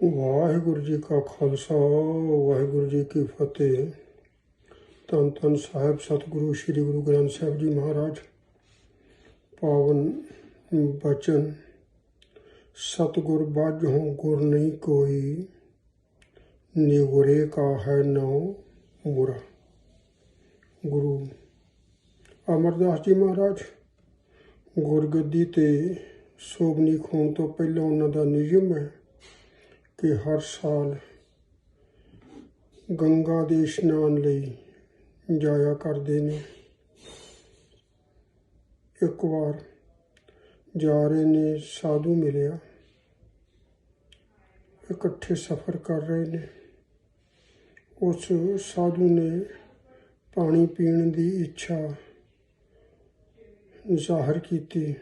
ਵਾਹਿਗੁਰੂ ਜੀ ਕਾ ਖਾਲਸਾ, ਵਾਹਿਗੁਰੂ ਜੀ ਕੀ ਫਤਿਹ। ਤਨ ਤਨ ਸਾਹਿਬ, ਸਤਿਗੁਰੂ, ਸ੍ਰੀ ਗੁਰੂ ਗ੍ਰੰਥ ਸਾਹਿਬ ਜੀ ਮਹਾਰਾਜ। ਪਾਵਨ, ਬਚਨ, ਸਤਿਗੁਰ ਬਾਝੋਂ ਗੁਰ ਨਹੀਂ ਕੋਈ ਨਿਗੁਰੇ ਕਾ ਹੈ ਨਉ ਮੁਰਾ। ਗੁਰੂ ਅਮਰਦਾਸ ਜੀ ਮਹਾਰਾਜ, ਗੁਰਗੱਦੀ ਤੇ ਸੋਗਨੀ ਖੂਨ ਤੋਂ ਪਹਿਲਾਂ ਉਹਨਾਂ ਦਾ ਨਿਯਮ ਹੈ ਕਿ ਹਰ ਸਾਲ ਗੰਗਾ ਦੇ ਇਸ਼ਨਾਨ ਲਈ ਜਾਇਆ ਕਰਦੇ ਨੇ। ਇੱਕ ਵਾਰ ਜਾ ਰਹੇ ਨੇ, ਸਾਧੂ ਮਿਲਿਆ। ਇਕੱਠੇ ਸਫ਼ਰ ਕਰ ਰਹੇ ਨੇ। ਉਸ ਸਾਧੂ ਨੇ ਪਾਣੀ ਪੀਣ ਦੀ ਇੱਛਾ ਜ਼ਾਹਰ ਕੀਤੀ।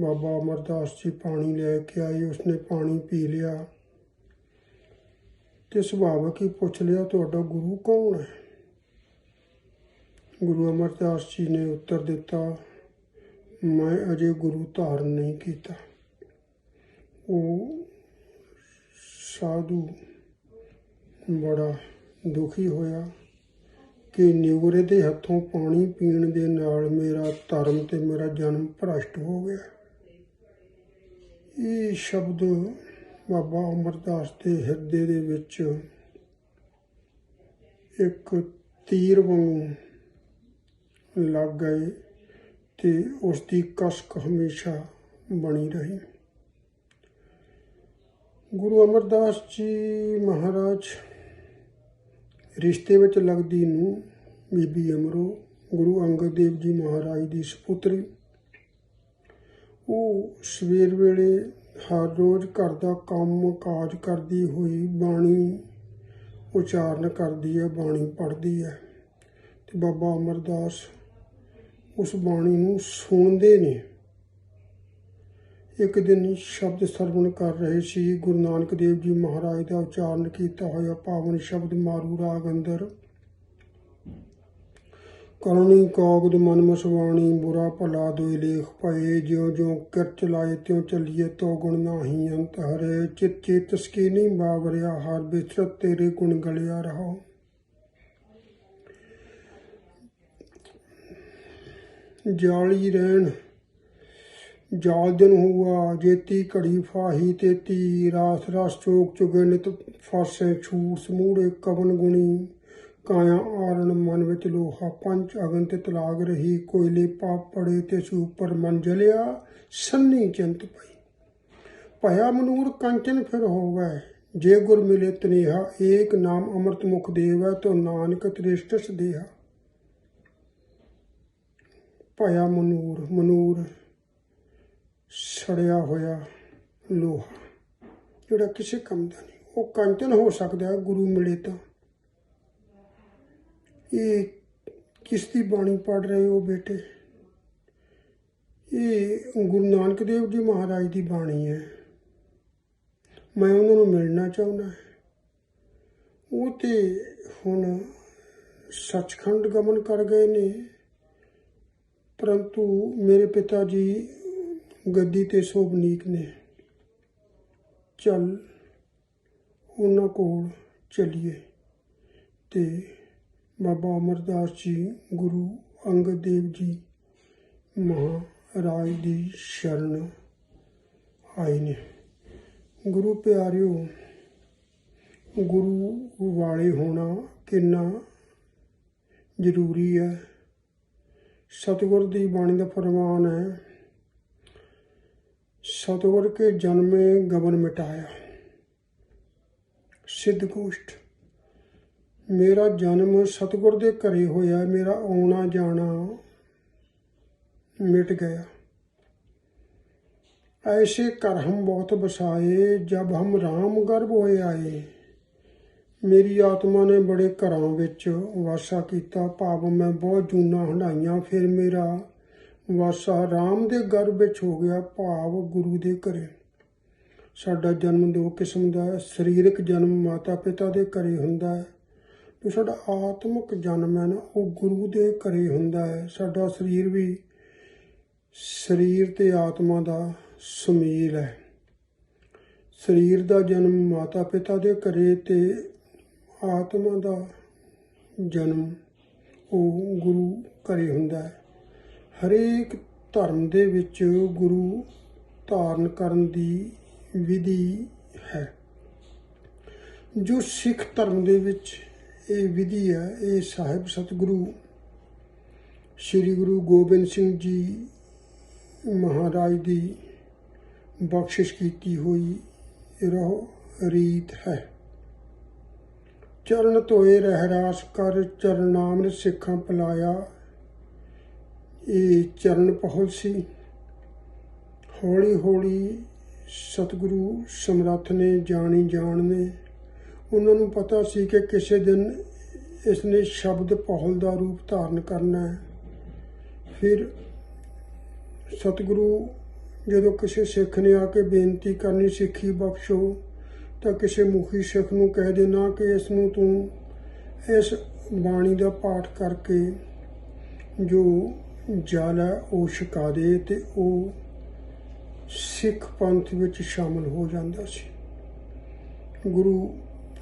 ਬਾਬਾ ਅਮਰਦਾਸ ਜੀ ਪਾਣੀ ਲੈ ਕੇ ਆਏ, ਉਸਨੇ ਪਾਣੀ ਪੀ ਲਿਆ। ਤੇ ਸੁਭਾਵਕ ਹੀ ਪੁੱਛ ਲਿਆ ਤੁਹਾਡਾ ਗੁਰੂ ਕੌਣ ਹੈ? ਗੁਰੂ ਅਮਰਦਾਸ ਜੀ ਨੇ ਉੱਤਰ ਦਿੱਤਾ, ਮੈਂ ਅਜੇ ਗੁਰੂ ਧਾਰਨ ਨਹੀਂ ਕੀਤਾ। ਉਹ ਸਾਧੂ ਬੜਾ ਦੁਖੀ ਹੋਇਆ ਕਿ ਨਿਉਰੇ ਦੇ ਹੱਥੋਂ ਪਾਣੀ ਪੀਣ ਦੇ ਨਾਲ ਮੇਰਾ ਧਰਮ ਤੇ ਮੇਰਾ ਜਨਮ ਭ੍ਰਸ਼ਟ ਹੋ ਗਿਆ। ਇਹ ਸ਼ਬਦ ਬਾਬਾ ਅਮਰਦਾਸ ਦੇ ਹਿਰਦੇ ਦੇ ਵਿੱਚ ਇੱਕ ਤੀਰ ਵਾਂਗੂ ਲੱਗ ਗਏ ਤੇ ਉਸ ਦੀ ਕਸਕ ਹਮੇਸ਼ਾ ਬਣੀ ਰਹੀ। ਗੁਰੂ ਅਮਰਦਾਸ ਜੀ ਮਹਾਰਾਜ, ਰਿਸ਼ਤੇ ਵਿੱਚ ਲੱਗਦੀ ਨੂੰ ਬੀਬੀ ਅਮਰੋ, ਗੁਰੂ ਅੰਗਦ ਦੇਵ ਜੀ ਮਹਾਰਾਜ ਦੀ ਸੁਪੁੱਤਰੀ, ਉਹ ਸਵੇਰ ਵੇਲੇ ਹਰ ਰੋਜ਼ ਘਰ ਦਾ ਕੰਮ ਕਾਜ ਕਰਦੀ ਹੋਈ ਬਾਣੀ ਉਚਾਰਨ ਕਰਦੀ ਹੈ, ਬਾਣੀ ਪੜ੍ਹਦੀ ਹੈ। ਤੇ ਬਾਬਾ ਅਮਰਦਾਸ ਉਸ ਬਾਣੀ ਨੂੰ ਸੁਣਦੇ ਨੇ। ਇੱਕ ਦਿਨ ਸ਼ਬਦ ਸਰਵਣ ਕਰ ਰਹੇ ਸੀ। ਗੁਰੂ ਨਾਨਕ ਦੇਵ ਜੀ ਮਹਾਰਾਜ ਦਾ ਉਚਾਰਨ ਕੀਤਾ ਹੋਇਆ ਪਾਵਨ ਸ਼ਬਦ ਮਾਰੂ ਰਾਗ ਅੰਦਰ। ਕਰਨੀ ਕਾਗਦ ਮਨ ਮਸਵਾਣੀ, ਬੁਰਾ ਭਲਾ ਦੋਇ ਲੇਖ ਪਏ ਜਿਉ ਜਿਉ ਕਰ ਚਲਾਏ, ਤਿਉ ਚੱਲੀਏ, ਤੋ ਗੁਣ ਨਾਹੀ ਅੰਤ ਹਰੇ। ਚਿਤ ਚੇਤਸ ਕੀ ਬਾਵਰਿਆ, ਹਰ ਬਿਚਰਤ ਤੇਰੇ ਗੁਣ ਗਲਿਆ ਰਹਾ। ਜਾਲੀ ਰਹਿਣ, ਜਾਲ ਦਿਨ ਹੁਆ, ਜੇਤੀ ਘੜੀ ਫਾਹੀ ਤੇਤੀ। ਰਾਸ ਰਾਸ ਚੋਕ ਚੁਗੇ ਨਿਤ ਫਾਸੇ ਛੂਟ ਸਮੂੜੇ ਕਵਨ ਗੁਣੀ। ਕਾਇਆ ਆਰਣ ਮਨ ਵਿੱਚ ਲੋਹਾ ਪੰਜ ਅਗਨ ਤੇ ਤਲਾਗ ਰਹੀ, ਕੋਇਲੇ ਪਾਪ ਪੜੇ ਤੇ ਸੁਪਰ ਮਨ ਜਲਿਆ, ਸੰਨੀ ਚਿੰਤ ਪਈ। ਭਇਆ ਮਨੂਰ ਕੰਚਨ ਫਿਰ ਹੋਵੇ, ਜੇ ਗੁਰ ਮਿਲੇ ਤਨੇਹਾ, ਏਕ ਨਾਮ ਅੰਮ੍ਰਿਤ ਮੁਖ ਦੇਵੈ, ਤੋ ਨਾਨਕ ਤ੍ਰਿਸ਼ਟਸ ਦੇਹਾ ਭਇਆ ਮਨੂਰ ਮਨੂਰ ਸੜਿਆ ਹੋਇਆ ਲੋਹਾ, ਜਿਹੜਾ ਕਿਸੇ ਕੰਮ ਦਾ ਨਹੀਂ, ਉਹ ਕੰਚਨ ਹੋ ਸਕਦਾ ਗੁਰੂ ਮਿਲੇ ਤਾਂ। ਇਹ ਕਿਸ ਦੀ ਬਾਣੀ ਪੜ ਰਹੇ ਹੋ ਬੇਟੇ। ਇਹ ਗੁਰੂ ਨਾਨਕ ਦੇਵ ਜੀ ਮਹਾਰਾਜ ਦੀ ਬਾਣੀ ਹੈ। ਮੈਂ ਉਹਨਾਂ ਨੂੰ ਮਿਲਣਾ ਚਾਹੁੰਦਾ ਉਹ ਤੇ ਹੁਣ ਸੱਚਖੰਡ ਗਮਨ ਕਰ ਗਏ ਨੇ। ਪਰੰਤੂ ਮੇਰੇ ਪਿਤਾ ਜੀ ਗੱਦੀ ਤੇ ਸੋਭਨੀਕ ਨੇ। ਚੱਲ ਉਹਨਾਂ ਕੋਲ ਚਲੀਏ ਤੇ ਬਾਬਾ ਅਮਰਦਾਸ ਜੀ, ਗੁਰੂ ਅੰਗਦ ਦੇਵ ਜੀ ਮਹਾਰਾਜ ਦੀ ਸ਼ਰਨ ਆਏ ਨੇ। ਗੁਰੂ ਪਿਆਰਿਓ, ਗੁਰੂ ਵਾਲੇ ਹੋਣਾ ਕਿੰਨਾ ਜ਼ਰੂਰੀ ਹੈ। ਸਤਿਗੁਰ ਦੀ ਬਾਣੀ ਦਾ ਫਰਮਾਨ ਹੈ, ਸਤਿਗੁਰ ਕੇ ਜਨਮੇ ਗਵਨ ਮਿਟਾਇਆ। ਸਿੱਧ ਗੋਸ਼ਟ ਮੇਰਾ ਜਨਮ ਸਤਿਗੁਰ ਦੇ ਘਰੇ ਹੋਇਆ, ਮੇਰਾ ਆਉਣਾ ਜਾਣਾ ਮਿਟ ਗਿਆ। ਐਸੇ ਕਰ ਹਮ ਬਹੁਤ ਬਸਾਏ ਜਬ ਹਮ ਰਾਮ ਗਰਭ ਹੋਏ ਆਏ। ਮੇਰੀ ਆਤਮਾ ਨੇ ਬੜੇ ਘਰਾਂ ਵਿੱਚ ਵਾਸਾ ਕੀਤਾ। ਭਾਵ ਮੈਂ ਬਹੁਤ ਜੂਨਾ ਹੰਡਾਈਆਂ ਫਿਰ ਮੇਰਾ ਵਾਸਾ ਰਾਮ ਦੇ ਗਰਭ ਵਿੱਚ ਹੋ ਗਿਆ, ਭਾਵ ਗੁਰੂ ਦੇ ਘਰੇ। ਸਾਡਾ ਜਨਮ ਦੋ ਕਿਸਮ ਦਾ ਸਰੀਰਕ ਜਨਮ ਮਾਤਾ ਪਿਤਾ ਦੇ ਘਰੇ ਹੁੰਦਾ ਹੈ ਜੋ ਸਾਡਾ ਆਤਮਿਕ ਜਨਮ ਹੈ ਨਾ, ਉਹ ਗੁਰੂ ਦੇ ਘਰੇ ਹੁੰਦਾ ਹੈ। ਸਾਡਾ ਸਰੀਰ ਵੀ ਸਰੀਰ ਤੇ ਆਤਮਾ ਦਾ ਸੁਮੇਲ ਹੈ। ਸਰੀਰ ਦਾ ਜਨਮ ਮਾਤਾ ਪਿਤਾ ਦੇ ਘਰੇ ਤੇ ਆਤਮਾ ਦਾ ਜਨਮ ਉਹ ਗੁਰੂ ਘਰੇ ਹੁੰਦਾ ਹੈ। ਹਰੇਕ ਧਰਮ ਦੇ ਵਿੱਚ ਗੁਰੂ ਧਾਰਨ ਕਰਨ ਦੀ ਵਿਧੀ ਹੈ। ਜੋ ਸਿੱਖ ਧਰਮ ਦੇ ਵਿੱਚ ਇਹ ਵਿਧੀ ਹੈ, ਇਹ ਸਾਹਿਬ ਸਤਿਗੁਰੂ ਸ੍ਰੀ ਗੁਰੂ ਗੋਬਿੰਦ ਸਿੰਘ ਜੀ ਮਹਾਰਾਜ ਦੀ ਬਖਸ਼ਿਸ਼ ਕੀਤੀ ਹੋਈ ਰੋ, ਰੀਤ ਹੈ। ਚਰਨ ਧੋਏ ਰਹਿਰਾਸ ਕਰ ਚਰਨਾਮਿ ਸਿੱਖਾਂ ਪਲਾਇਆ। ਇਹ ਚਰਨ ਪਹਲ ਸੀ। ਹੌਲੀ ਹੌਲੀ ਸਤਿਗੁਰੂ ਸਮਰੱਥ ਨੇ ਜਾਣੀ ਜਾਣ ਨੇ ਉਹਨਾਂ ਨੂੰ ਪਤਾ ਸੀ ਕਿ ਕਿਸੇ ਦਿਨ ਇਸ ਨੇ ਸ਼ਬਦ ਪਹਲ ਦਾ ਰੂਪ ਧਾਰਨ ਕਰਨਾ ਹੈ। ਫਿਰ ਸਤਿਗੁਰੂ ਜਦੋਂ ਕਿਸੇ ਸਿੱਖ ਨੇ ਆ ਕੇ ਬੇਨਤੀ ਕਰਨੀ ਸਿੱਖੀ ਬਖਸ਼ੋ, ਤਾਂ ਕਿਸੇ ਮੁਖੀ ਸਿੱਖ ਨੂੰ ਕਹਿ ਦੇਣਾ ਕਿ ਇਸ ਨੂੰ ਤੂੰ ਇਸ ਬਾਣੀ ਦਾ ਪਾਠ ਕਰਕੇ ਜੋ ਜਲ ਹੈ ਉਹ ਛਕਾ ਦੇ ਤੇ ਉਹ ਸਿੱਖ ਪੰਥ ਵਿੱਚ ਸ਼ਾਮਲ ਹੋ ਜਾਂਦਾ ਸੀ। ਗੁਰੂ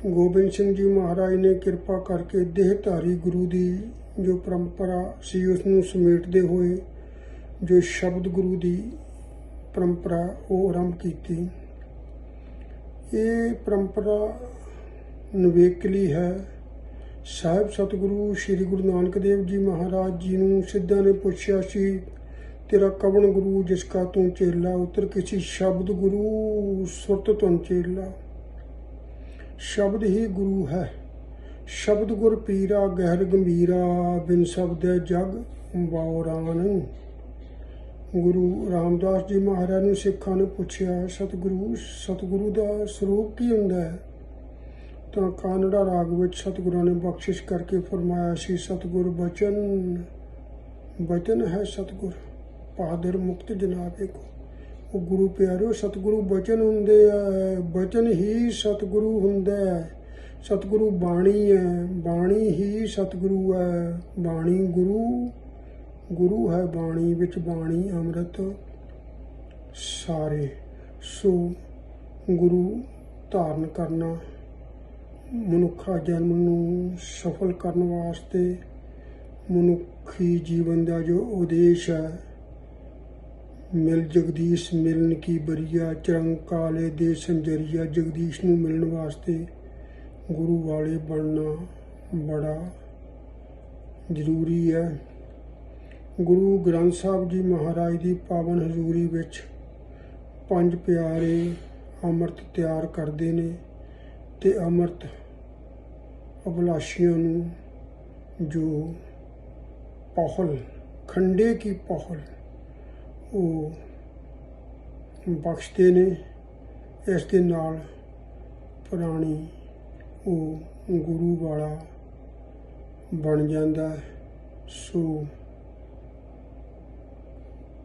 ਗੋਬਿੰਦ ਸਿੰਘ ਜੀ ਮਹਾਰਾਜ ਨੇ ਕਿਰਪਾ ਕਰਕੇ ਦੇਹਧਾਰੀ ਗੁਰੂ ਦੀ ਜੋ ਪਰੰਪਰਾ ਸੀ ਉਸ ਨੂੰ ਸਮੇਟਦੇ ਹੋਏ ਜੋ ਸ਼ਬਦ ਗੁਰੂ ਦੀ ਪਰੰਪਰਾ, ਉਹ ਆਰੰਭ ਕੀਤੀ। ਇਹ ਪਰੰਪਰਾ ਨਵੇਕਲੀ ਹੈ। ਸਾਹਿਬ ਸਤਿਗੁਰੂ ਸ੍ਰੀ ਗੁਰੂ ਨਾਨਕ ਦੇਵ ਜੀ ਮਹਾਰਾਜ ਜੀ ਨੂੰ ਸਿੱਧਾ ਨੇ ਪੁੱਛਿਆ ਸੀ, ਤੇਰਾ ਕਵਣ ਗੁਰੂ, ਜਿਸ ਕਾ ਤੂੰ ਚੇਲਾ? ਉਤਰ ਕਿਸੇ ਸ਼ਬਦ ਗੁਰੂ ਸੁਰਤ ਤੁਨ ਚੇਲਾ? ਸ਼ਬਦ ਹੀ ਗੁਰੂ ਹੈ। ਸ਼ਬਦ ਗੁਰ ਪੀਰਾ, ਗਹਿਰ ਗੰਭੀਰਾ, ਬਿਨ ਸ਼ਬਦ ਜਗ ਬਾਉਰਾਨ ਗੁਰੂ ਰਾਮਦਾਸ ਜੀ ਮਹਾਰਾਜ ਨੂੰ ਸਿੱਖਾਂ ਨੇ ਪੁੱਛਿਆ, ਸਤਿਗੁਰੂ ਸਤਿਗੁਰੂ ਦਾ ਸਰੂਪ ਕੀ ਹੁੰਦਾ ਹੈ? ਤਾਂ ਕਾਨੜਾ ਰਾਗ ਵਿੱਚ ਸਤਿਗੁਰਾਂ ਨੇ ਬਖਸ਼ਿਸ਼ ਕਰਕੇ ਫਰਮਾਇਆ ਸੀ, ਸਤਿਗੁਰ ਬਚਨ ਬਚਨ ਹੈ ਸਤਿਗੁਰ ਬਹਾਦਰ ਮੁਕਤ ਜਨਾਬੇ ਕੋ ਉਹ ਗੁਰੂ ਪਿਆਰਿਓ ਸਤਿਗੁਰੂ ਬਚਨ ਹੁੰਦੇ ਆ, ਬਚਨ ਹੀ ਸਤਿਗੁਰੂ ਹੁੰਦਾ ਹੈ। ਸਤਿਗੁਰੂ ਬਾਣੀ ਹੈ, ਬਾਣੀ ਹੀ ਸਤਿਗੁਰੂ ਹੈ। ਬਾਣੀ ਗੁਰੂ ਗੁਰੂ ਹੈ ਬਾਣੀ ਵਿੱਚ ਬਾਣੀ ਅੰਮ੍ਰਿਤ ਸਾਰੇ। ਸੋ ਗੁਰੂ ਧਾਰਨ ਕਰਨਾ, ਮਨੁੱਖਾ ਜਨਮ ਨੂੰ ਸਫਲ ਕਰਨ ਵਾਸਤੇ ਮਨੁੱਖੀ ਜੀਵਨ ਦਾ ਜੋ ਉਦੇਸ਼ ਹੈ ਮਿਲ ਜਗਦੀਸ਼ ਮਿਲਨ ਕੀ ਬਰੀਆ, ਚਰੰਗ ਕਾਲੇ ਦੇ ਸੰਜਰੀਆ। ਜਗਦੀਸ਼ ਨੂੰ ਮਿਲਣ ਵਾਸਤੇ ਗੁਰੂ ਵਾਲੇ ਬਣਨਾ ਬੜਾ ਜ਼ਰੂਰੀ ਹੈ। ਗੁਰੂ ਗ੍ਰੰਥ ਸਾਹਿਬ ਜੀ ਮਹਾਰਾਜ ਦੀ ਪਾਵਨ ਹਜ਼ੂਰੀ ਵਿੱਚ ਪੰਜ ਪਿਆਰੇ ਅੰਮ੍ਰਿਤ ਤਿਆਰ ਕਰਦੇ ਨੇ ਤੇ ਅੰਮ੍ਰਿਤ ਅਭਲਾਸ਼ੀਆਂ ਨੂੰ ਜੋ ਪਹਲ, ਖੰਡੇ ਕੀ ਪਹਲ ਉਹ ਬਖਸ਼ਦੇ ਨੇ, ਇਸ ਦੇ ਨਾਲ ਪੁਰਾਣੀ ਉਹ ਗੁਰੂ ਵਾਲਾ ਬਣ ਜਾਂਦਾ ਸੋ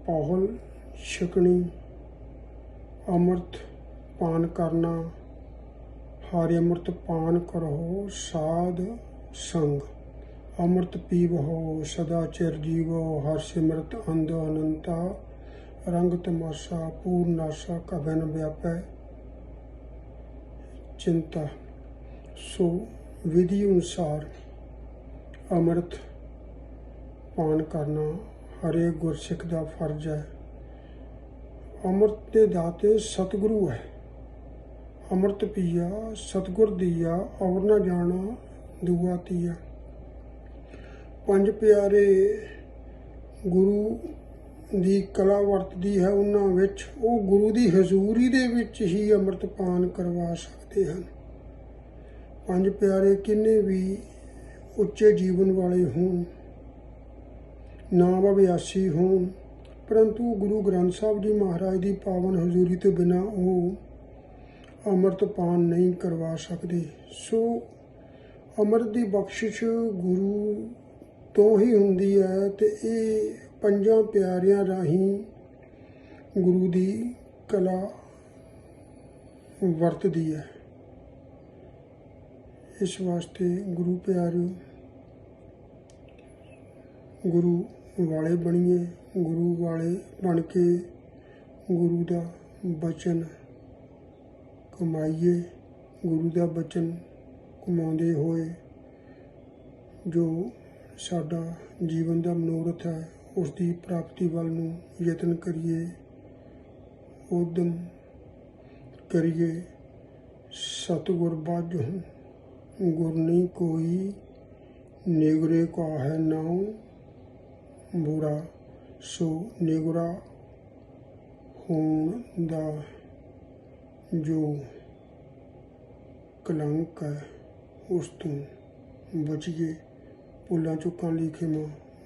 ਪਹਲ ਛਕਣੀ, ਅੰਮ੍ਰਿਤ ਪਾਨ ਕਰਨਾ, ਹਰਿ ਅੰਮ੍ਰਿਤ ਪਾਨ ਕਰੋ ਸਾਧ ਸੰਗ। ਅੰਮ੍ਰਿਤ ਪੀਵੋ ਸਦਾ ਚਿਰ ਜੀਵੋ ਹਰ ਸਿਮਰਤ ਅੰਧ ਅਨੰਤਾ ਰੰਗ ਤਮਾਸ਼ਾ ਪੂਰਨਾਸ਼ਾ ਕਭੈ ਨ ਵਿਆਪੈ, ਚਿੰਤਾ। ਸੋ ਵਿਧੀ ਅਨੁਸਾਰ ਅੰਮ੍ਰਿਤ ਪਾਨ ਕਰਨਾ ਹਰੇ ਗੁਰਸਿੱਖ ਦਾ ਫਰਜ਼ ਹੈ। ਅੰਮ੍ਰਿਤ ਦੇ ਦਾਤੇ ਸਤਿਗੁਰੂ ਹੈ। ਅੰਮ੍ਰਿਤ ਪੀਆ, ਸਤਿਗੁਰ ਦੀਆ ਔਰ ਨਾ ਜਾਣਾ, ਦੁਆ ਤੀਆ। ਪੰਜ ਪਿਆਰੇ ਗੁਰੂ ਦੀ ਕਲਾ ਵਰਤਦੀ ਹੈ, ਉਹਨਾਂ ਵਿੱਚ ਉਹ ਗੁਰੂ ਦੀ ਹਜ਼ੂਰੀ ਦੇ ਵਿੱਚ ਹੀ ਅੰਮ੍ਰਿਤਪਾਨ ਕਰਵਾ ਸਕਦੇ ਹਨ। ਪੰਜ ਪਿਆਰੇ ਕਿੰਨੇ ਵੀ ਉੱਚੇ ਜੀਵਨ ਵਾਲੇ ਹੋਣ ਨਾਮ ਅਭਿਆਸੀ ਹੋਣ, ਪਰੰਤੂ ਗੁਰੂ ਗ੍ਰੰਥ ਸਾਹਿਬ ਜੀ ਮਹਾਰਾਜ ਦੀ ਪਾਵਨ ਹਜ਼ੂਰੀ ਤੋਂ ਬਿਨਾ ਉਹ ਅੰਮ੍ਰਿਤਪਾਨ ਨਹੀਂ ਕਰਵਾ ਸਕਦੇ। ਸੋ ਅੰਮ੍ਰਿਤ ਦੀ ਬਖਸ਼ਿਸ਼ ਗੁਰੂ ਤੋਂ ਹੀ ਹੁੰਦੀ ਹੈ ਤੇ ਇਹ ਪੰਜਾਂ ਪਿਆਰਿਆਂ ਰਾਹੀਂ ਗੁਰੂ ਦੀ ਕਲਾ ਵਰਤਦੀ ਹੈ। ਇਸ ਵਾਸਤੇ ਗੁਰੂ ਪਿਆਰਿਓ, ਗੁਰੂ ਵਾਲੇ ਬਣੀਏ, ਗੁਰੂ ਵਾਲੇ ਬਣ ਕੇ ਗੁਰੂ ਦਾ ਬਚਨ ਕਮਾਈਏ, ਗੁਰੂ ਦਾ ਬਚਨ ਕਮਾਉਂਦੇ ਹੋਏ ਜੋ ਸਾਡਾ ਜੀਵਨ ਦਾ ਮਨੋਰਥ ਹੈ ਉਸ ਦੀ ਪ੍ਰਾਪਤੀ ਵੱਲ ਨੂੰ ਯਤਨ ਕਰੀਏ ਉਦਮ ਕਰੀਏ, ਸਤਿਗੁਰ ਬਾਝੁ ਗੁਰ ਨਹੀਂ ਕੋਈ ਨਿਗਰੇ ਕਾ ਹੈ ਨਾਉ, ਬੁਰਾ ਸੋ ਨਿਗਰਾ ਹੋਣ ਦਾ ਜੋ ਕਲੰਕ ਹੈ, ਉਸ ਤੋਂ ਬਚੀਏ। ਭੁੱਲਾਂ ਚੁੱਕਾਂ ਲਈ ਖਿਮਾ